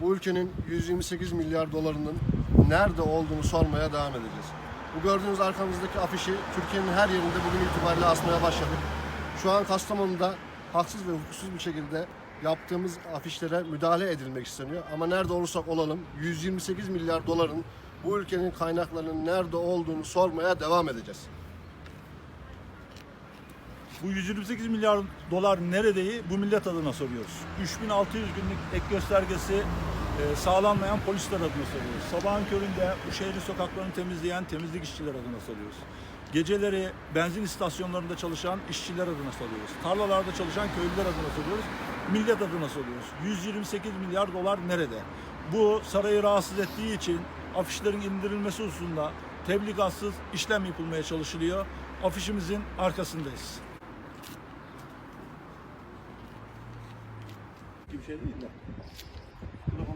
bu ülkenin 128 milyar dolarının nerede olduğunu sormaya devam edeceğiz. Bu gördüğünüz arkamızdaki afişi Türkiye'nin her yerinde bugün itibariyle asmaya başladık. Şu an Kastamonu'da haksız ve hukuksuz bir şekilde yaptığımız afişlere müdahale edilmek isteniyor. Ama nerede olursak olalım 128 milyar doların bu ülkenin kaynaklarının nerede olduğunu sormaya devam edeceğiz. Bu 128 milyar dolar neredeyi bu millet adına soruyoruz. 3600 günlük ek göstergesi e, sağlanmayan polisler adına soruyoruz. Sabahın köründe bu şehrin sokaklarını temizleyen temizlik işçiler adına soruyoruz. Geceleri benzin istasyonlarında çalışan işçiler adına soruyoruz. Tarlalarda çalışan köylüler adına soruyoruz. Millet adına soruyoruz. 128 milyar dolar nerede? Bu sarayı rahatsız ettiği için afişlerin indirilmesi hususunda tebligatsız işlem yapılmaya çalışılıyor. Afişimizin arkasındayız. gibi şey değil de. Kulak